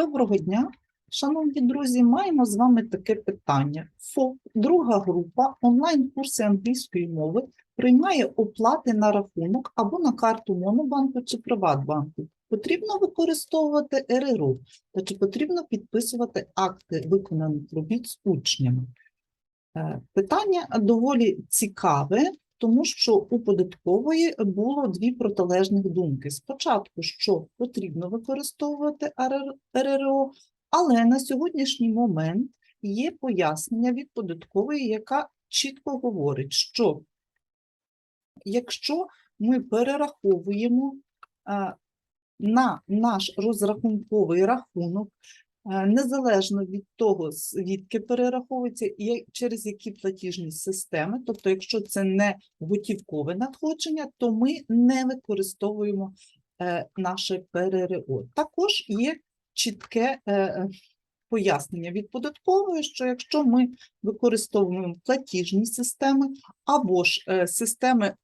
Доброго дня, шановні друзі. Маємо з вами таке питання. ФОП, друга група, онлайн-курси англійської мови приймає оплати на рахунок або на карту Монобанку чи Приватбанку. Потрібно використовувати РРО та чи потрібно підписувати акти виконаних робіт з учнями? Е, Питання доволі цікаве, тому що у податкової було дві протилежних думки. Спочатку, що потрібно використовувати РР РРО, але на сьогоднішній момент є пояснення від податкової, яка чітко говорить, що якщо ми перераховуємо на наш розрахунковий рахунок, незалежно від того, звідки перераховується і через які платіжні системи, тобто, якщо це не готівкове надходження, то ми не використовуємо е, наше ПРРО. Також є чітке е, е, пояснення від податкової, що якщо ми використовуємо платіжні системи або ж е, системи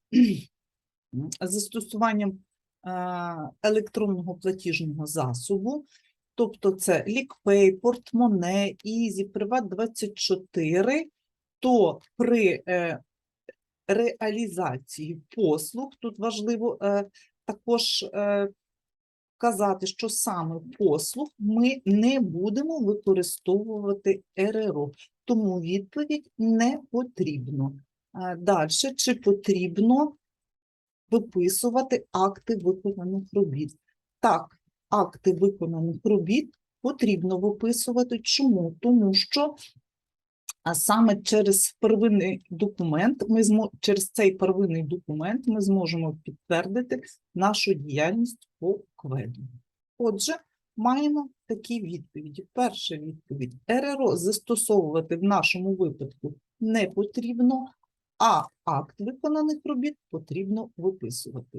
застосуванням е, електронного платіжного засобу, тобто це LickPay, Портмоне, Easy, Приват24, то при е, реалізації послуг, тут важливо е, також е, вказати, що саме послуг ми не будемо використовувати РРО, тому відповідь не потрібно. Далі, чи потрібно виписувати акти виконаних робіт? Так, акти виконаних робіт потрібно виписувати. Чому? Тому що а саме через первинний документ, ми змо... через цей первинний документ ми зможемо підтвердити нашу діяльність по кведу. Отже, маємо такі відповіді. Перша відповідь: РРО застосовувати в нашому випадку не потрібно, а акт виконаних робіт потрібно виписувати.